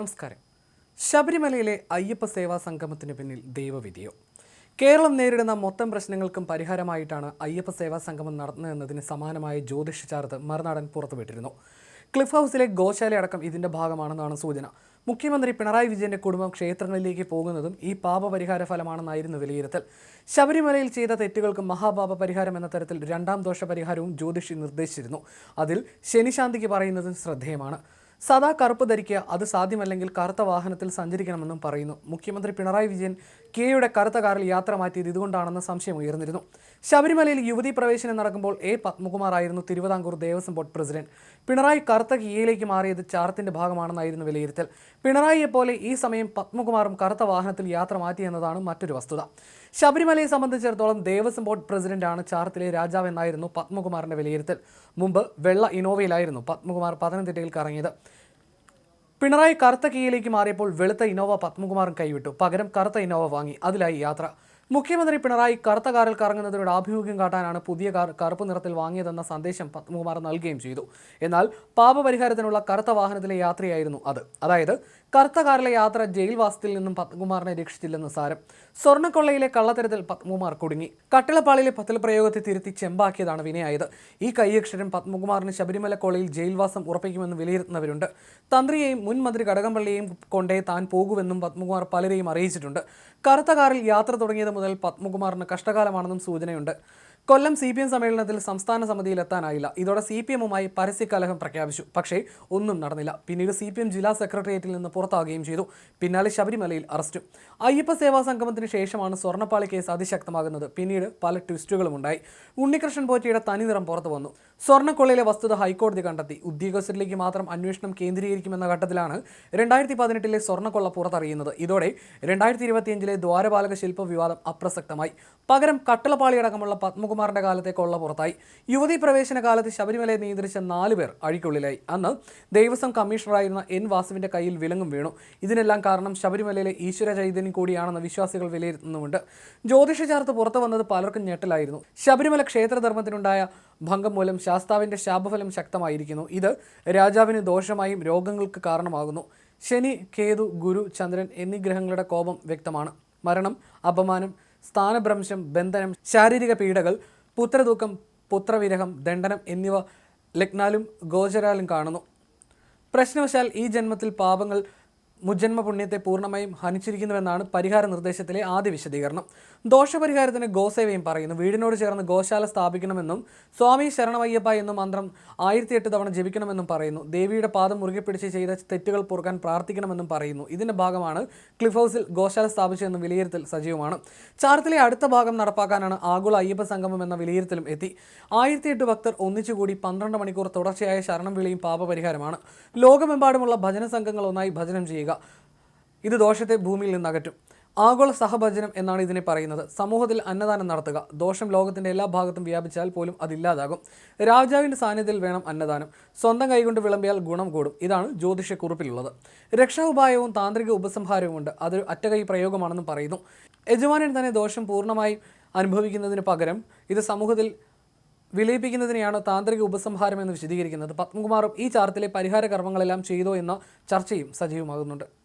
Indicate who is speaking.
Speaker 1: നമസ്കാരം. ശബരിമലയിലെ അയ്യപ്പ സേവാ സംഗമത്തിന് പിന്നിൽ ദൈവവിധിയോ? കേരളം നേരിടുന്ന മൊത്തം പ്രശ്നങ്ങൾക്കും പരിഹാരമായിട്ടാണ് അയ്യപ്പ സേവാ സംഗമം നടത്തുന്നതെന്നതിന് സമാനമായ ജ്യോതിഷ ചാർത്ത് മറുനാടൻ പുറത്തുവിട്ടിരുന്നു. ക്ലിഫ് ഹൗസിലെ ഗോശാല അടക്കം ഇതിന്റെ ഭാഗമാണെന്നാണ് സൂചന. മുഖ്യമന്ത്രി പിണറായി വിജയന്റെ കുടുംബം ക്ഷേത്രങ്ങളിലേക്ക് പോകുന്നതും ഈ പാപപരിഹാര ഫലമാണെന്നായിരുന്നു വിലയിരുത്തൽ. ശബരിമലയിൽ ചെയ്ത തെറ്റുകൾക്ക് മഹാപാപ പരിഹാരം എന്ന തരത്തിൽ രണ്ടാം ദോഷ പരിഹാരവും ജ്യോതിഷി നിർദ്ദേശിച്ചിരുന്നു. അതിൽ ശനിശാന്തിക്ക് പറയുന്നതും ശ്രദ്ധേയമാണ്. സദാ കറുപ്പ് ധരിക്കുക അത് സാധ്യമല്ലെങ്കിൽ കറുത്ത വാഹനത്തിൽ സഞ്ചരിക്കണമെന്നും പറയുന്നു. മുഖ്യമന്ത്രി പിണറായി വിജയൻ കെയുടെ കറുത്ത കാറിൽ യാത്ര മാറ്റിയത് ഇതുകൊണ്ടാണെന്ന സംശയം ഉയർന്നിരുന്നു. ശബരിമലയിൽ യുവതി പ്രവേശനം നടക്കുമ്പോൾ എ പത്മകുമാർ ആയിരുന്നു തിരുവിതാംകൂർ ദേവസ്വം ബോർഡ് പ്രസിഡന്റ്. പിണറായി കറുത്ത കിയയിലേക്ക് മാറിയത് ചാർത്തിന്റെ ഭാഗമാണെന്നായിരുന്നു വിലയിരുത്തൽ. പിണറായിയെ പോലെ ഈ സമയം പത്മകുമാറും കറുത്ത വാഹനത്തിൽ യാത്ര മാറ്റി എന്നതാണ് മറ്റൊരു വസ്തുത. ശബരിമലയെ സംബന്ധിച്ചിടത്തോളം ദേവസ്വം ബോർഡ് പ്രസിഡന്റാണ് ചാർത്തിലെ രാജാവ് എന്നായിരുന്നു പത്മകുമാറിന്റെ വിലയിരുത്തൽ. മുമ്പ് വെള്ള ഇനോവയിലായിരുന്നു പത്മകുമാർ പത്തനംതിട്ടയിൽ കറങ്ങിയത്. പിണറായി കറുത്ത കീയിലേക്ക് മാറിയപ്പോൾ വെളുത്ത ഇന്നോവ പത്മകുമാറും കൈവിട്ടു. പകരം കറുത്ത ഇന്നോവ വാങ്ങി. അതിലായി യാത്ര. മുഖ്യമന്ത്രി പിണറായി കറുത്ത കാറിൽ കറങ്ങുന്നതിനോട് ആഭിമുഖ്യം കാട്ടാനാണ് പുതിയ കാർ കറുപ്പ് നിറത്തിൽ വാങ്ങിയതെന്ന സന്ദേശം പത്മകുമാർ നൽകുകയും ചെയ്തു. എന്നാൽ പാപപരിഹാരത്തിനുള്ള കറുത്ത വാഹനത്തിലെ യാത്രയായിരുന്നു അത്. അതായത് കറുത്ത കാറിലെ യാത്ര ജയിൽവാസത്തിൽ നിന്നും പത്മകുമാറിനെ രക്ഷിച്ചില്ലെന്ന് സാരം. സ്വർണക്കൊള്ളയിലെ കള്ളത്തരത്തിൽ പത്മകുമാർ കുടുങ്ങി. കട്ടിളപ്പാളിലെ പത്തൽ പ്രയോഗത്തെ തിരുത്തി ചെമ്പാക്കിയതാണ് വിനയായത്. ഈ കൈയക്ഷരം പത്മകുമാറിന് ശബരിമല കോളയിൽ ജയിൽവാസം ഉറപ്പിക്കുമെന്ന് വിലയിരുത്തുന്നവരുണ്ട്. തന്ത്രിയെയും മുൻ മന്ത്രി കടകംപള്ളിയെയും കൊണ്ടേ താൻ പോകുമെന്നും പത്മകുമാർ പലരെയും അറിയിച്ചിട്ടുണ്ട്. കറുത്ത കാറിൽ യാത്ര തുടങ്ങിയത് മുതൽ പത്മകുമാറിന് കഷ്ടകാലമാണെന്നും സൂചനയുണ്ട് കൊല്ലം സി പി എം സമ്മേളനത്തിൽ സംസ്ഥാന സമിതിയിൽ എത്താനായില്ല. ഇതോടെ സി പി എമ്മുമായി പരസ്യകലഹം പ്രഖ്യാപിച്ചു. പക്ഷേ ഒന്നും നടന്നില്ല. പിന്നീട് സി പി എം ജില്ലാ സെക്രട്ടേറിയറ്റിൽ നിന്ന് പുറത്താകുകയും ചെയ്തു. പിന്നാലെ ശബരിമലയിൽ അറസ്റ്റും. അയ്യപ്പ സേവാ സംഗമത്തിന് ശേഷമാണ് സ്വർണപ്പാളി കേസ് അതിശക്തമാകുന്നത്. പിന്നീട് പല ട്വിസ്റ്റുകളും ഉണ്ടായി. ഉണ്ണികൃഷ്ണൻ പോറ്റിയുടെ തനിനിറം പുറത്തു വന്നു. സ്വർണക്കൊള്ളയിലെ വസ്തുത ഹൈക്കോടതി കണ്ടെത്തി. ഉദ്യോഗസ്ഥരിലേക്ക് മാത്രം അന്വേഷണം കേന്ദ്രീകരിക്കുമെന്ന ഘട്ടത്തിലാണ് രണ്ടായിരത്തി പതിനെട്ടിലെ സ്വർണക്കൊള്ള പുറത്തറിയുന്നത്. ഇതോടെ രണ്ടായിരത്തി ഇരുപത്തിയഞ്ചിലെ ദ്വാരപാലക ശില്പ വിവാദം അപ്രസക്തമായി. പകരം കട്ടളപ്പാളി അടക്കമുള്ള പത്മകുമാറിന്റെ കാലത്തെ കൊള്ള പുറത്തായി. യുവതി പ്രവേശന കാലത്ത് ശബരിമലയെ നിയന്ത്രിച്ച നാല് പേർ അഴിക്കുള്ളിലായി. അന്ന് ദേവസ്വം കമ്മീഷണറായിരുന്ന എൻ വാസുവിന്റെ കയ്യിൽ വിലങ്ങും വീണു. ഇതിനെല്ലാം കാരണം ശബരിമലയിലെ ഈശ്വര ചൈതന്യം കൂടിയാണെന്ന് വിശ്വാസികൾ വിലയിരുത്തുന്നുമുണ്ട്. ജ്യോതിഷ ചാർത്ത് പുറത്തു വന്നത് പലർക്കും ഞെട്ടലായിരുന്നു. ശബരിമല ക്ഷേത്രധർമ്മത്തിനുണ്ടായ ഭംഗം മൂലം ശാസ്താവിന്റെ ശാപഫലം ശക്തമായിരിക്കുന്നു. ഇത് രാജാവിന് ദോഷമായും രോഗങ്ങൾക്ക് കാരണമാകുന്നു. ശനി കേതു ഗുരു ചന്ദ്രൻ എന്നീ ഗ്രഹങ്ങളുടെ കോപം വ്യക്തമാണ്. മരണം അപമാനം സ്ഥാനഭ്രംശം ബന്ധനം ശാരീരിക പീഡകൾ പുത്രദുഃഖം പുത്രവിരഹം ദണ്ഡനം എന്നിവ ലഗ്നാലും ഗോചരാലും കാണുന്നു. പ്രശ്നവശാൽ ഈ ജന്മത്തിൽ പാപങ്ങൾ മുജന്മ പുണ്യത്തെ പൂർണമായും ഹനിച്ചിരിക്കുന്നുവെന്നാണ് പരിഹാര നിർദ്ദേശത്തിലെ ആദ്യ വിശദീകരണം. ദോഷപരിഹാരത്തിന് ഗോസേവയും പറയുന്നു. വീടിനോട് ചേർന്ന് ഗോശാല സ്ഥാപിക്കണമെന്നും സ്വാമി ശരണമയ്യപ്പ എന്നും മന്ത്രം ആയിരത്തി എട്ട് തവണ ജപിക്കണമെന്നും പറയുന്നു. ദേവിയുടെ പാദം മുറുകെ പിടിച്ച് ചെയ്ത തെറ്റുകൾ പൊറുക്കാൻ പ്രാർത്ഥിക്കണമെന്നും പറയുന്നു. ഇതിന്റെ ഭാഗമാണ് ക്ലിഫ് ഹൗസിൽ ഗോശാല സ്ഥാപിച്ചതെന്ന് വിലയിരുത്തൽ സജീവമാണ്. ചാർത്തിലെ അടുത്ത ഭാഗം നടപ്പാക്കാനാണ് ആഗോള അയ്യപ്പ സംഗമം എന്ന വിലയിരുത്തലും എത്തി. ആയിരത്തി എട്ട് ഭക്തർ ഒന്നിച്ചുകൂടി പന്ത്രണ്ട് മണിക്കൂർ തുടർച്ചയായ ശരണം വിളിയും പാപപരിഹാരമാണ്. ലോകമെമ്പാടുമുള്ള ഭജന സംഘങ്ങൾ ഒന്നായി ഭജനം ചെയ്യുക. ഇത് ദോഷത്തെ ഭൂമിയിൽ നിന്ന് അകറ്റും. ആഗോള സഹഭജനം എന്നാണ് ഇതിനെ പറയുന്നത്. സമൂഹത്തിൽ അന്നദാനം നടത്തുക. ദോഷം ലോകത്തിന്റെ എല്ലാ ഭാഗത്തും വ്യാപിച്ചാൽ പോലും അതില്ലാതാകും രാജാവിന്റെ സാന്നിധ്യത്തിൽ വേണം അന്നദാനം. സ്വന്തം കൈകൊണ്ട് വിളമ്പിയാൽ ഗുണം കൂടും. ഇതാണ് ജ്യോതിഷക്കുറിപ്പിലുള്ളത്. രക്ഷാ ഉപായവും താന്ത്രിക ഉപസംഹാരവുമുണ്ട് അതൊരു അറ്റകൈ പ്രയോഗമാണെന്നും പറയുന്നു. യജമാനൻ തന്നെ ദോഷം പൂർണമായി അനുഭവിക്കുന്നതിന് പകരം ഇത് സമൂഹത്തിൽ വിലയിപ്പിക്കുന്നതിനെയാണ് താന്ത്രിക ഉപസംഹാരം എന്ന് വിശദീകരിക്കുന്നത്. പത്മകുമാറും ഈ ചാർത്തിലെ പരിഹാര കർമ്മങ്ങളെല്ലാം ചെയ്തോ എന്ന ചർച്ചയും സജീവമാകുന്നുണ്ട്.